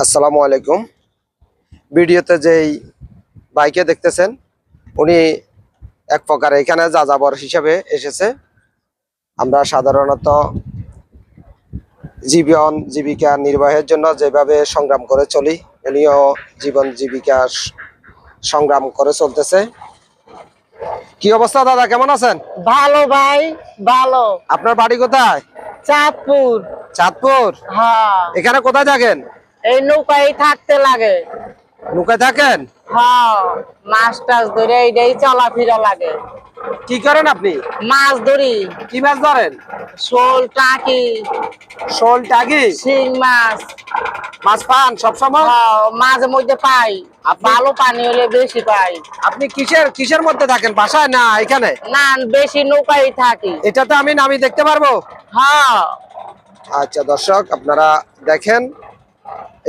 আসসালামু আলাইকুম। ভিডিওতে যেই বাইকে দেখতেছেন উনি এক প্রকার এখানে যাযাবর হিসেবে এসেছে। আমরা সাধারণত জীবন জীবিকা নির্বাহের জন্য যেভাবে সংগ্রাম করে চলি উনিও জীবন জীবিকা সংগ্রাম করে চলতেছে। কি অবস্থা দাদা কেমন আছেন? ভালো ভাই ভালো। আপনার বাড়ি কোথায়? চাঁদপুর। চাঁদপুর? হ্যাঁ। এখানে কোথায় থাকেন? এই নৌকায় থাকতে লাগে। নৌকায় থাকেন? হ্যাঁ মাছ টাছ ধরে এইটাই চলাফেরা লাগে। কি করেন আপনি? মাছ ধরি। কি মাছ ধরেন? শোল টাকি। শোল টাগি শিং মাছ। মাছ পান সবসময়? হ্যাঁ, মাঝে মধ্যে পাই। ভালো পানি হলে বেশি পাই। আপনি কিসের কিসের মধ্যে থাকেন? বাসায় না এখানে? না বেশি নৌকায় থাকি। এটা তো আমি নামি দেখতে পারব। হ্যাঁ। আচ্ছা দর্শক আপনারা দেখেন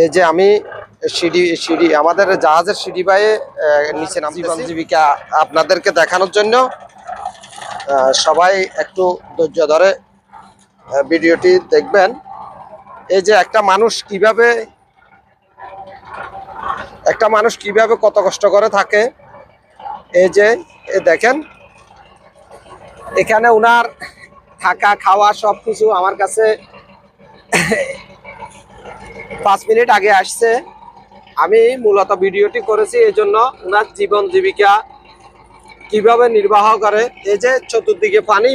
এই যে আমি সিঁড়ি সিঁড়ি, আমাদের জাহাজের সিঁড়ি বাইয়ে নিচে নাম জীবন জীবিকা আপনাদেরকে দেখানোর জন্য সবাই একটু ধৈর্য ধরে ভিডিওটি দেখবেন। এই যে একটা মানুষ কীভাবে, একটা মানুষ কীভাবে কত কষ্ট করে থাকে, এই যে, এ দেখেন, এখানে উনার থাকা, খাওয়া সব কিছু আমার কাছে পাঁচ মিনিট আগে আসছে। আমি মূলত ভিডিওটি করেছি এই জন্য ওনার জীবন জীবিকা কীভাবে নির্বাহ করে, এই যে চতুর্দিকে পানি,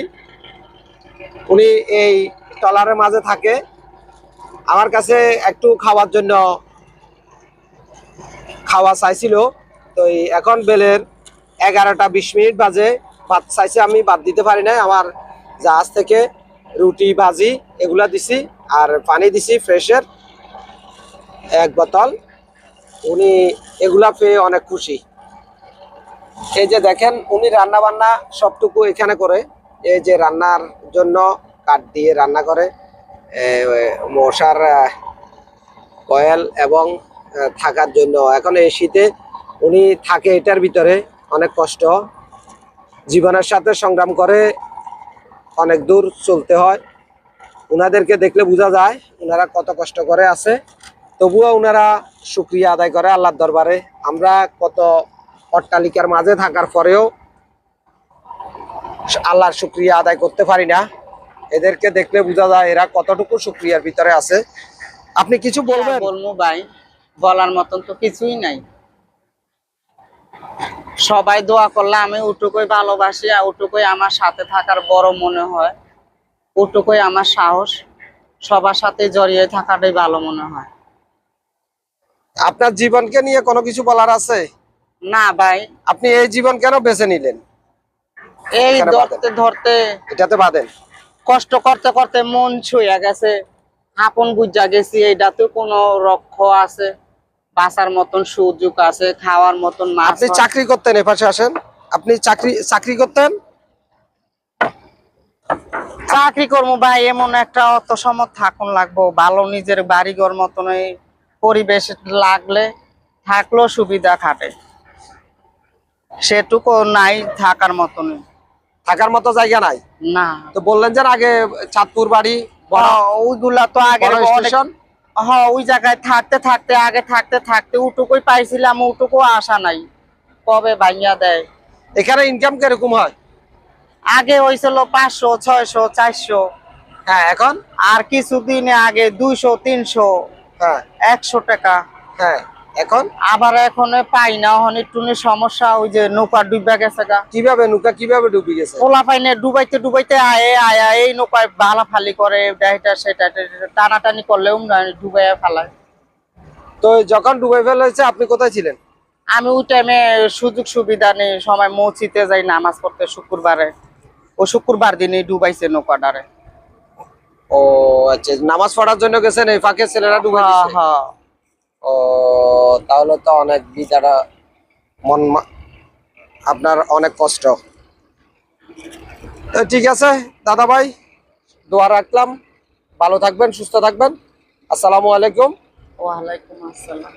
উনি এই টলারের মাঝে থাকে। আমার কাছে একটু খাওয়ার জন্য খাওয়া চাইছিল। তো এখন বেলের এগারোটা বিশ মিনিট বাজে। ভাত চাইছে আমি বাদ দিতে পারি নাই। আমার জাহাজ থেকে রুটি, ভাজি এগুলা দিছি। আর পানি দিছি, ফ্রেশের। এক বোতল। উনি এগুলা পেয়ে অনেক খুশি। এই যে দেখেন, উনি রান্না বান্না সবটুকু এখানে করে। এই যে রান্নার জন্য কাঠ দিয়ে রান্না করে। মশার কয়েল এবং থাকার জন্য। এখন এই শীতে উনি থাকে এটার ভিতরে, অনেক কষ্ট। জীবনের সাথে সংগ্রাম করে অনেক দূর চলতে হয়। উনাদেরকে দেখলে বোঝা যায়, উনারা কত কষ্ট করে আছে। তবুও ওনারা শুক্রিয়া আদায় করে আল্লাহর দরবারে। আমরা কত অট্টালিকার মাঝে থাকার পরেও আল্লাহর শুক্রিয়া আদায় করতে পারি না। এদেরকে দেখলে বোঝা যায় এরা কতটুকু শুক্রিয়ার ভিতরে আছে। আপনি কিছু বলবেন? হ্যাঁ, বলব ভাই বলার মতন তো কিছুই নাই। সবাই দোয়া করলে আমি ওটুকুই ভালোবাসি আর ওটুকুই আমার সাথে থাকার বড় মনে হয়। ওটুকুই আমার সাহস সবার সাথে জড়িয়ে থাকাটাই ভালো মনে হয়। আপনার জীবনকে নিয়ে কোনো কিছু বলার আছে? না ভাই। আপনি এই জীবন কেন বেছে নিলেন? এই ধরতে ধরতে এটাতে বাদেন। কষ্ট করতে করতে মন ছুঁয়ে গেছে। আপন বুঝা গেছি এইটাতে কোনো রক্ষ আছে। বাঁচার মতন সুযোগ আছে খাওয়ার মতন মাছ আপনি চাকরি করতেন এপাশে আসেন। আপনি চাকরি চাকরি করতেন? চাকরি করব ভাই এমন একটা অত সময় থাকুন লাগবো। ভালো নিজের বাড়িঘর মতন এই পরিবেশ লাগলে থাকলেও সুবিধা খাটে। সেটুকু নাই থাকার মতনই। থাকার মতো জায়গা নাই? না। তো বললেন যে আগে চাঁদপুর বাড়ি ওইগুলা তো আগে স্টেশন? হ্যাঁ ওই জায়গায় থাকতে থাকতে আগে থাকতে থাকতে উটুকুই পাইছিলাম উটুকু আশা নাই। কবে ভাইয়া দেয়? এখানে ইনকাম কীরকম হয়? আগে হয়েছিল পাঁচশো ছয়শো চারশো। হ্যাঁ এখন? আর কিছুদিন আগে দুইশো তিনশো। হ্যাঁ। একশো টাকা। হ্যাঁ। এখন? আবার এখন পাই না এখন একটু সমস্যা ওই যে নৌকা ডুবে গেছে গা। কীভাবে নৌকা কীভাবে ডুবে গেছে? পোলা পাইনে ডুবাইতে ডুবাইতে আয়ে আয়া এই নৌকায় বালা ফালি করে এটা সেটা টানাটানি করলেও ডুবাইয়া ফেলায়। তো যখন ডুবে ফেলেছে আপনি কোথায় ছিলেন? আমি ওই টাইমে সুযোগ সুবিধা নেই সময় মসজিদে যাই নামাজ পড়তে শুক্রবারে। ও শুক্রবার দিনই ডুবাইছে নৌকাটারে। ও আচ্ছা নামাজ পড়ার জন্য গেছেন এই ফাঁকে ছেলেরা ডুবে হ্যাঁ হ্যাঁ। ও তাহলে তো অনেক বিচারা মন মা- আপনার অনেক কষ্ট। ঠিক আছে দাদা ভাই দোয়া রাখলাম। ভালো থাকবেন সুস্থ থাকবেন। আসসালামু আলাইকুম। ওয়ালাইকুম আসসালাম।